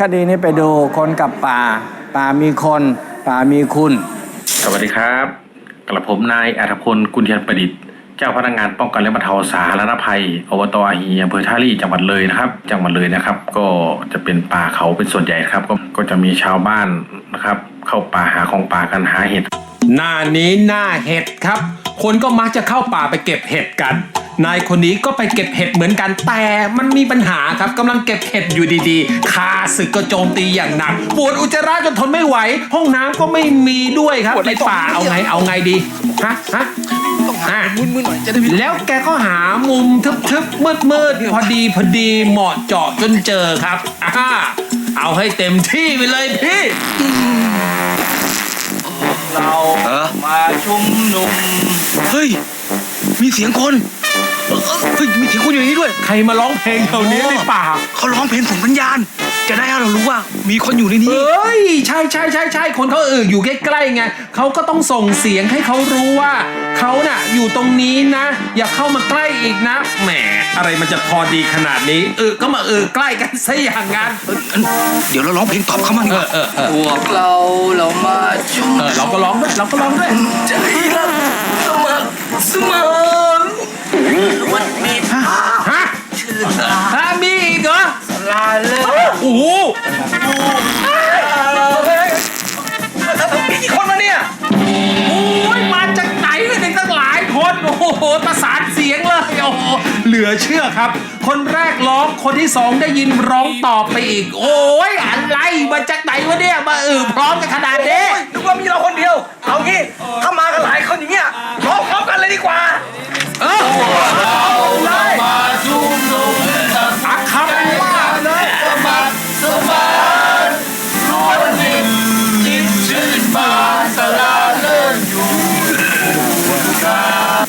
คดีนี้ไปดูคนกับป่า ป่ามีคนป่ามีคุณ สวัสดีครับ กระผมนายอัธพลกุลเทียนประดิษฐ์เจ้าพนักงานป้องกันและบรรเทาสาธารณภัยอบตอาฮีอำเภอท่าลี่จังหวัดเลยนะครับ จังหวัดเลยนะครับ ก็จะเป็นป่าเขาเป็นส่วนใหญ่ครับ ก็ก็จะมีชาวบ้านนะครับ เข้าป่าหาของป่ากันหาเห็ดหน้านี้หน้าเห็ดครับ คนก็มักจะเข้าป่าไปเก็บเห็ดกัน นายคนนี้ก็ไปเก็บเห็ดเหมือนกันแต่มันมีปัญหาครับกำลังเก็บเห็ดอยู่ดีๆคาศึกก็โจมตีอย่างหนักปวดอุจจาระจนทนไม่ไหว ห้องน้ำก็ไม่มีด้วยครับในป่าเอาไงเอาไงดีฮะฮะต้องหาอะมุนๆหน่อยจะได้ไม่แล้วแกก็หามุมทึบๆมืดๆพอดีพอดีเหมาะเจาะจนเจอครับอ่าเอาให้เต็มที่ไปเลยพี่ เราเออมาชุมนุม เฮ้ย มีเสียงคน เออเฮ้ยมีเสียงคนอยู่ในนี้ด้วย ใครมาร้องเพลงแถวนี้ในป่า เขาร้องเพลงส่งสัญญาณ จะได้ให้เรารู้ว่ามีคนอยู่ในเอนี้้ย ใช่ใช่ใช่ใช่คนเขาเอออยู่ใกล้ๆไงเขาก็ต้องส่งเสียงให้เขารู้ว่าเขาน่ะอยู่ตรงนี้นะ อย่าเข้ามาใกล้อีกนะ แหม อะไรมันจะพอดีขนาดนี้ เออ ก็มาเออใกล้กันซะอย่างงั้นเอองั้น เดี๋ยวเราร้องเพลงตอบเขามั่งดีเอกอว่าเออเออพวกเราเรามาชุมเออ เราก็ร้องด้วย เราก็ร้องด้วย ใจรักสมัครสมาน วันนี้ฮะชื่นตาฮะมีอีกเหรอลาเลิศโอ้โหมีกี่คนมาเนี่ยโอ้ยมาจากไหนเลยเด็กตั้งหลายคนโอ้โหประสานเสียงเลยโอ้โหเหลือเชื่อครับ คนแรกร้องคนที่สองได้ยินร้องตอบไปอีก โอ้ยอะไรมาจากไหนวะเนี่ยมาเออพร้อมกันขนาดนี้นึกว่ามีเราคนเดียว เอางี้ถ้ามากันหลายคนอย่างเงี้ยร้องพร้อมกันเลยดีกว่า เออมาชุมนุมอักคำว่าเลย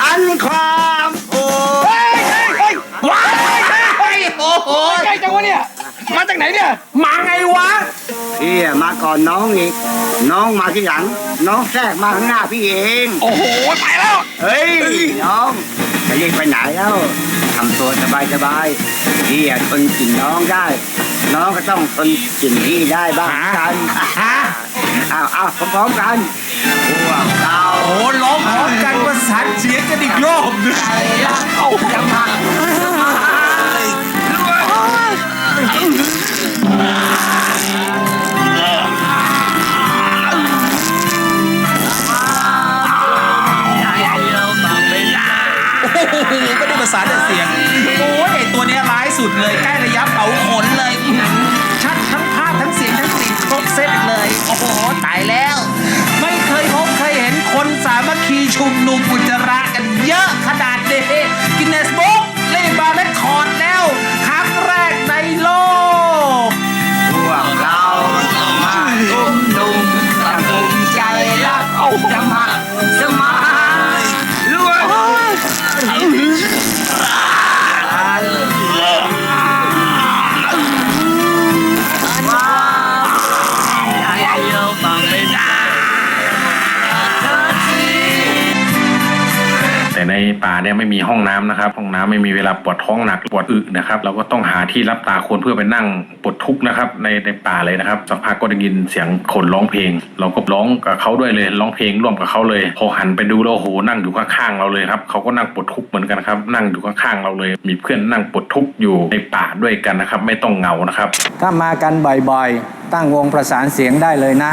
อันความโอ้เฮ้ยเฮ้ยเฮ้ยว้ายโอ้โหใกล้จังวะเนี่ย มาจากไหนเนี่ย มาไงวะ พี่อะมาก่อนน้องอีก น้องมาที่หลัง น้องแทรกมาข้างหน้าพี่เอง โอ้โหไปแล้ว เฮ้ย น้องจะรีบไปไหนแล้วทำตัวสบายสบายๆพี่อะทนกลิ่นน้องได้ น้องก็ต้องทนกลิ่นพี่ได้บ้างกันฮะอ้าวอ้าวพร้อมๆกันพวกเราโอ้ร้องพร้อมกันประสานเสียงกันอีกรอบหนึงเอาจะมาโก็ด้ประสาแต่เสียง โอ้ยตัวเนี้ยร้ายสุดเลยใกล้ระยะเผาขนเลยอื้อหือชัดทั้งภาพทั้งเสียงทั้งกลิ่นครบเซตเลย โอ้โหตายแล้ว ไม่เคยพบเคยเห็นคนสามัคคีชุมนุมอุจจาระกันเยอะขนาดนี้กินเนสบุ๊กเล่นบาร์เรคคอร์ดแล้ว ครั้งแรกในโลก น้ำนะครับห้องน้ำไม่มีเวลาปวดท้องหนักปวดอึนะครับ เราก็ต้องหาที่รับตาคนเพื่อไปนั่งปวดทุกข์นะครับในในป่าเลยนะครับสักพักก็ได้ยินเสียงคนร้องเพลง เราก็ร้องกับเขาด้วยเลยร้องเพลงร่วมกับเขาเลย พอหันไปดูแล้วโอ้โหนั่งอยู่ข้างๆเราเลยครับเขาก็นั่งปวดทุกข์เหมือนกันครับนั่งอยู่ข้างๆเราเลย มีเพื่อนนั่งปวดทุกข์อยู่ในป่าด้วยกันนะครับ ไม่ต้องเหงานะครับ ถ้ามากันบ่อยๆ ตั้งวงประสานเสียงได้เลยนะ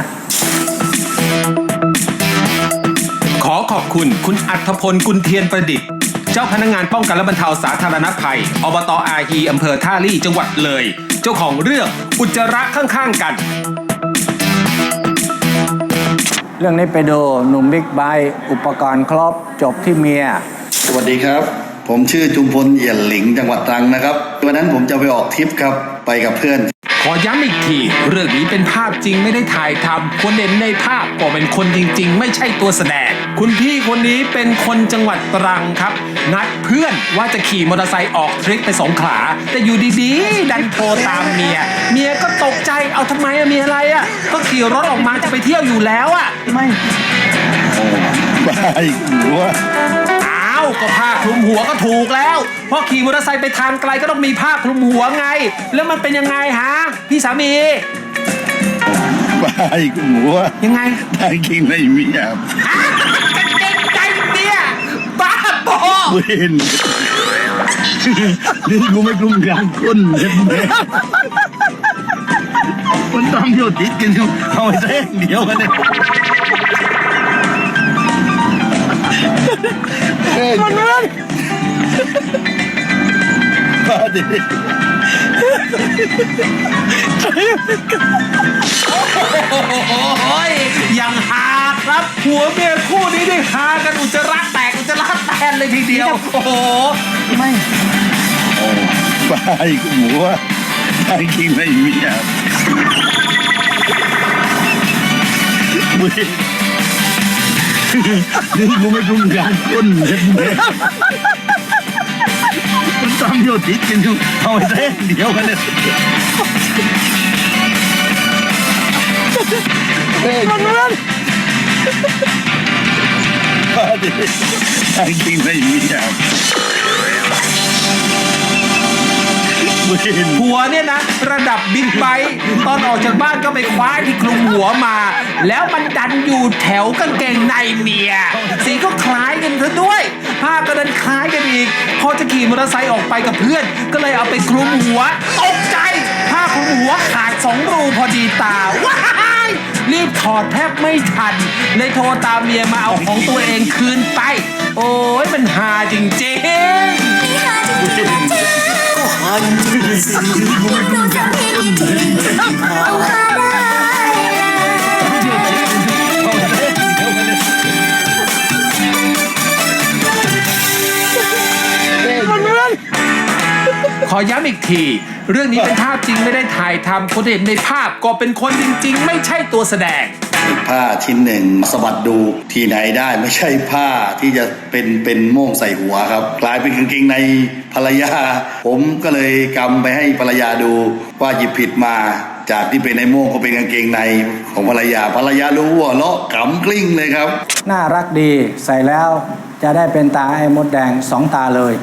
ขอขอบคุณคุณอัธพลกุลเทียนประดิษฐ์ เจ้าพนักงานป้องกันและบรรเทาสาธารณภัย อบตอาฮีอำเภอท่าลี่จังหวัดเลย เจ้าของเรื่องอุจจาระข้างๆกัน เรื่องนี้ไปดูหนุ่มบิ๊กไบค์อุปกรณ์ครบจบที่เมีย สวัสดีครับ ผมชื่อจุมพลเอี่ยนหลิงจังหวัดตรังนะครับวันนั้นผมจะไปออกทริปครับ ไปกับเพื่อน ขอย้ำอีกที เรื่องนี้เป็นภาพจริงไม่ได้ถ่ายทำคนเด่นในภาพก็เป็นคนจริง ๆ ไม่ใช่ตัวแสดง คุณพี่คนนี้เป็นคนจังหวัดตรังครับ นัดเพื่อนว่าจะขี่มอเตอร์ไซค์ออกทริปไปสงขลา แต่อยู่ดีๆ ดันโทรตามเมีย เมียก็ตกใจเอาทำไมอะมีอะไรอะก็ขี่รถออกมาจะไปเที่ยวอยู่แล้วอะไม่บ้าอีกหนูว่าอ้าอ้า ก็ผ้าคลุมหัวก็ถูกแล้ว เพราะขี่มอเตอร์ไซค์ไปทางไกลก็ต้องมีผ้าคลุมหัวไง แล้วมันเป็นยังไงฮะพี่สามีไปกูหมูว่ายังไงทางกิงไม่มีอะเก่งใจเนี่ยบ้าบอเว้นนี่กูไม่กลุ้มกลางก้นเห็นไหมมันต้องโยติดกันอยู่เอาไว้แท่งเดียวกันเนี่ย มันมันมาดิโอ้ยยังหาครับหัวเมียคู่นี้ได้หากันอุจจาระแตกอุจจาระแตนเลยทีเดียว โอ้โหไปกูหมูว่าทางกิงไม่มีอะเว้ นนี่กูไม่กลุ้มกลางก้นเห็นไหมมันต้องโยติดกันอยู่เอาไว้แท่งเดียวกันเนี่ยมันมันมาดิทางกิงไม่มีอะเว้ หัวเนี่ยนะ ระดับบิ๊กไบค์ตอนออกจากบ้านก็ไปคว้าที่คลุมหัวมา แล้วมันดันอยู่แถวกางเกงในเมีย สีก็คล้ายกันซะด้วย ผ้าก็ดันคล้ายกันอีก พอจะขี่มอเตอร์ไซค์ออกไปกับเพื่อน ก็เลยเอาไปคลุมหัวตกใจ ผ้าคลุมหัวขาดสองรูพอดีตาว้ายรีบถอดแทบไม่ทัน เลยโทรตามเมียมาเอาของตัวเองคืนไป โอ้ยมันหาจริงๆ ขอย้ำอีกที เรื่องนี้เป็นภาพจริงไม่ได้ถ่ายทำคนที่เห็นในภาพก็เป็นคนจริง ๆ ไม่ใช่ตัวแสดง ผ้าชิ้นหนึ่งสะบัดดูที่ไหนได้ไม่ใช่ผ้าที่จะเป็นเป็นโม่งใส่หัวครับ กลายเป็นกางเกงในภรรยา ผมก็เลยกำไปให้ภรรยาดูว่าหยิบผิดมาจากที่เป็นในโม่งก็เป็นกางเกงในของภรรยาภรรยารู้หัวเลาะขำกลิ้งเลยครับ น่ารักดีใส่แล้วจะได้เป็นตาไอ้มดแดงสองตาเลย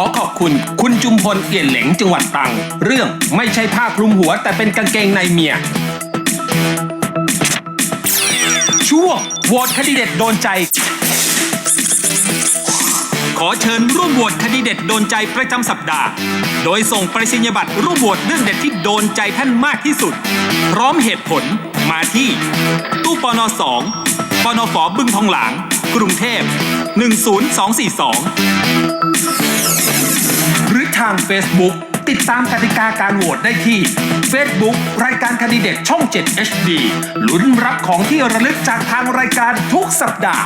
อขอบคุณคุณจุมพลเอี่ยนเหลงจังหวัดตรัง เรื่องไม่ใช่ผ้าคลุมหัวแต่เป็นกางเกงในเมีย ช่วงโหวตคดีเด็ดโดนใจ ขอเชิญร่วมโหวตคดีเด็ดโดนใจประจำสัปดาห์ โดยส่งไปรษณียบัตรร่วมโหวตเรื่องเด็ดที่โดนใจท่านมากที่สุด พร้อมเหตุผลมาที่ ตู้ปน2ปนฝบึงทองหลาง กรุงเทพ 10242าง Facebook ติดตามกติกาการโหวตได้ที่ Facebook รายการคดีเด็ดช่อง 7 HD ลุ้นรับของที่ระลึกจากทางรายการทุกสัปดาห์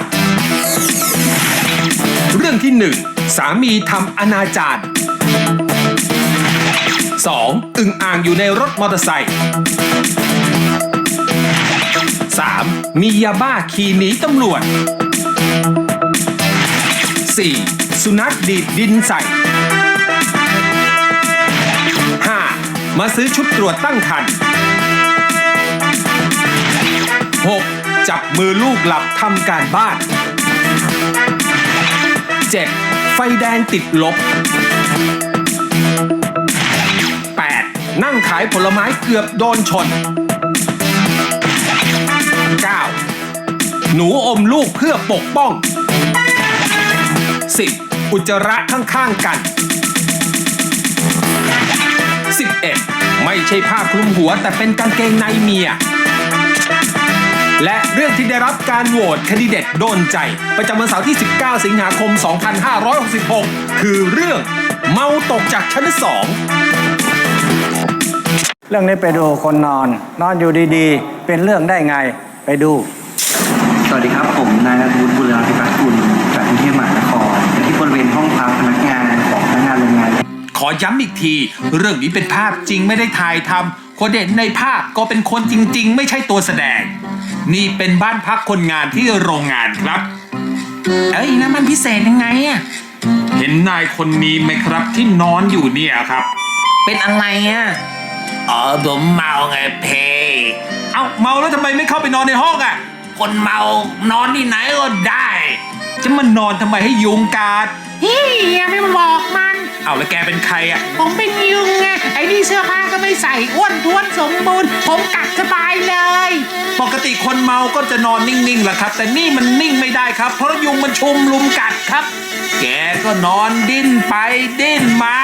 เรื่องที่ 1 สามีทำอนาจาร 2. อึ่งอ่างอยู่ในรถมอเตอร์ไซค์ 3. มียาบ้าขี่หนีตำรวจ 4. สุนัขดีดดินใส่ มาซื้อชุดตรวจตั้งครรภ์ 6. จับมือลูกหลับทำการบ้าน 7. ไฟแดงติดลบ 8. นั่งขายผลไม้เกือบโดนชน 9. หนูอมลูกเพื่อปกป้อง 10. อุจจาระข้างๆกัน 11. ไม่ใช่ผ้าคลุมหัวแต่เป็นกางเกงในเมีย และเรื่องที่ได้รับการโหวตคดีเด็ดโดนใจ ประจำวันเสาร์ที่ 19 สิงหาคม 2566 คือเรื่องเมาตกจากชั้นสองเรื่องนี้ไปดูคนนอน นอนอยู่ดีๆ เป็นเรื่องได้ไงไปดู สวัสดีครับผมนายนัทวุฒิบุรพิพัฒน์กุลจากกรุงเทพมหานครอยู่ที่บริเวณห้องพักพนักงาน ขอย้ำอีกที เรื่องนี้เป็นภาพจริงไม่ได้ถ่ายทำคนเด่นในภาพก็เป็นคนจริง ๆ ไม่ใช่ตัวแสดง นี่เป็นบ้านพักคนงานที่โรงงานครับ เอ้ยนะมันพิเศษยังไงอะเห็นนายคนนี้ไหมครับที่นอนอยู่เนี่ยครับ เป็นอะไรอะอ๋อผมเมาไงเพเอ้าเมาแล้วทำไมไม่เข้าไปนอนในห้องอะคนเมานอนที่ไหนก็ได้ จะมานอนทำไมให้ยุงกัด เฮ้ยอย่าไปบอกมัน เอาแล้วแกเป็นใครอะ ผมเป็นยุงไงไอ้นี่เสื้อผ้าก็ไม่ใส่อ้วนท้วนสมบูรณ์ผมกัดสบายเลย ปกติคนเมาก็จะนอนนิ่งๆแหละครับ แต่นี่มันนิ่งไม่ได้ครับ เพราะยุงมันชุมลุมกัดครับ แกก็นอนดิ้นไปดิ้นมา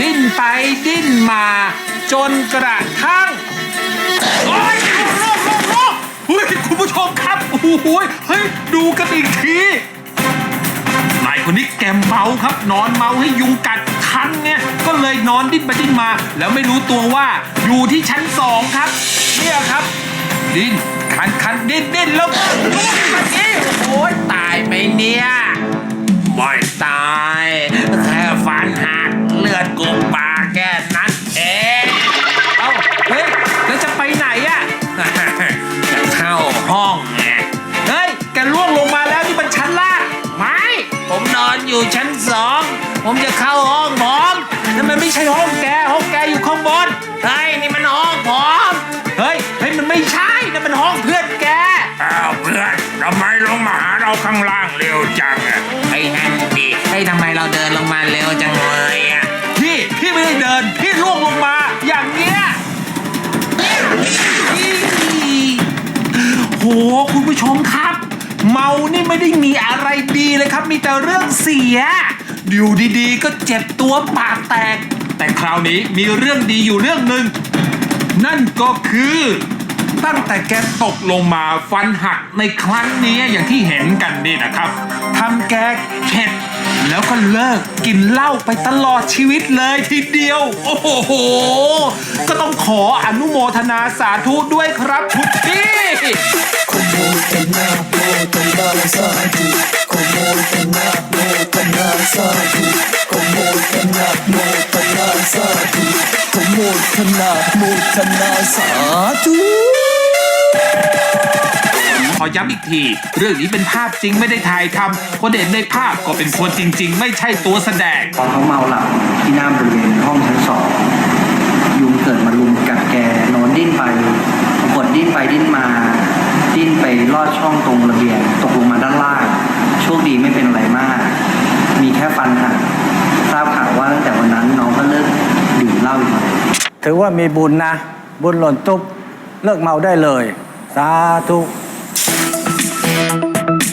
ดิ้นไปดิ้นมา จนกระทั่งโอ๊ยโรคโรคโรคเฮ้ยคุณผู้ชมครับโอ้โหเฮ้ยดูกันอีกทีนายคนนี้ แกเมาครับ นอนเมาให้ยุงกัดคันเนี่ยก็เลยนอนดิ้นไปดิ้นมา แล้วไม่รู้ตัวว่าอยู่ที่ชั้นสองครับเนี่ยครับ ดิ้นคันคันดิ้นดิ้นแล้วลุกแบบนี้โอ้ยตายไหมเนี่ยไม่ตายแค่ฟันหักเลือดกบปากแค่นั้นเอง อนอยู่ชั้นสองผมจะเข้าห้องผมนั่นมันไม่ใช่ห้องแกห้องแกอยู่ข้างบนเฮ้ยนี่มันห้องผมเฮ้ยเฮ้ยมันไม่ใช่นั่นมันห้องเพื่อนแกอ้าวเพื่อนทำไมลงมาหาเราข้างล่างเร็วจังอะไอ้นั่นดิไอ้ทำไมเราเดินลงมาเร็วจังเลยอะพี่พี่ไม่ได้เดิน พี่ล่วงลงมาอย่างเงี้ยโหคุณผู้ชมครับ เมา นี่ไม่ได้มีอะไรดีเลยครับ มีแต่เรื่องเสีย อยู่ดีๆ ก็เจ็บตัวปากแตก แต่คราวนี้มีเรื่องดีอยู่เรื่องหนึ่ง นั่นก็คือ ตั้งแต่แกตกลงมาฟันหักในครั้งนี้อย่างที่เห็นกันนี่นะครับทำแกเข็ดแล้วก็เลิกกินเหล้าไปตลอดชีวิตเลยทีเดียว โอ้โห ก็ต้องขออนุโมทนาสาธุด้วยครับทุกที่ ขอย้ำอีกที เรื่องนี้เป็นภาพจริงไม่ได้ถ่ายทำคนเห็นในภาพก็เป็นคนจริง ๆ ไม่ใช่ตัวแสดง ตอนเขาเมาหลับที่หน้าบริเวณห้องชั้นสองยุงเกิดมาลุมกัดแกนอนดิ้นไปปรากฏดิ้นไปดิ้นมา ดิ้นไปลอดช่องตรงระเบียงตกลงมาด้านล่าง โชคดีไม่เป็นอะไรมาก มีแค่ฟันหักทราบข่าวว่าตั้งแต่วันนั้นน้องก็เลิกดื่มเหล้าอีกเลย ถือ ว่ามีบุญนะ บุญหล่นตุ๊บเลิกเมาได้เลย สาธุ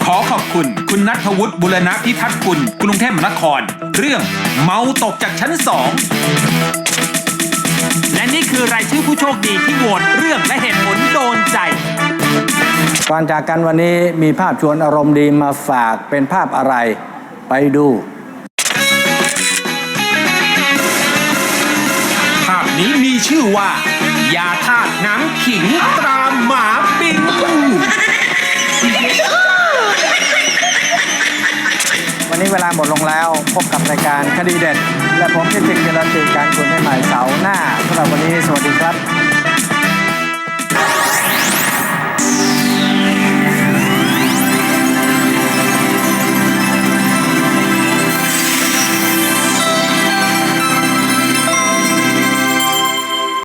ขอขอบคุณ คุณนัทวุฒิบุรณพิทักษ์กุลกรุงเทพมหานคร เรื่องเมาตกจากชั้นสองและนี่คือรายชื่อผู้โชคดีที่โหวตเรื่องและเหตุผลโดนใจ ก่อนจากกันวันนี้มีภาพชวนอารมณ์ดีมาฝากเป็นภาพอะไร ไปดู ที่ชื่อว่า ยาธาตุน้ำขิงตราหมาปิงวันนี้เวลาหมดลงแล้วพบกับรายการคดีเด็ด และผมที่จริงจะรันตีการคุณให้หม่เสาร์หน้าสำหรับวันนี้สวัสดีครับ